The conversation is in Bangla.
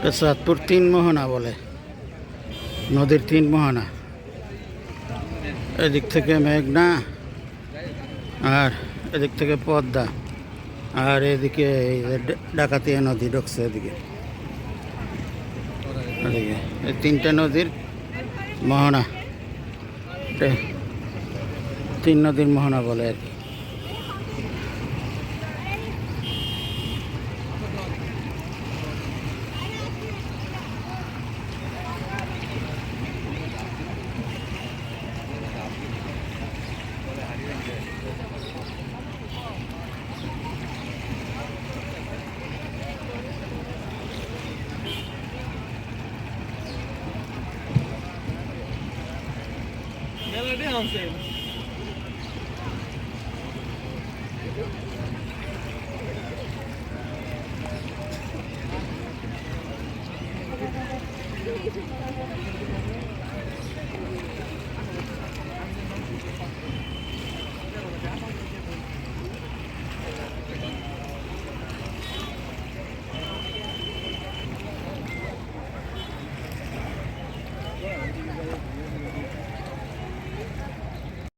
এটা চাঁদপুর তিন মোহনা বলে, নদীর তিন মোহনা। এদিক থেকে মেঘনা আর এদিক থেকে পদ্মা আর এদিকে এই ডাকাতিয়া নদী ঢুকছে এদিকে। এদিকে এই তিনটা নদীর মোহনা। তিন নদীর মোহনা বলে আর কি। Ela é han säger.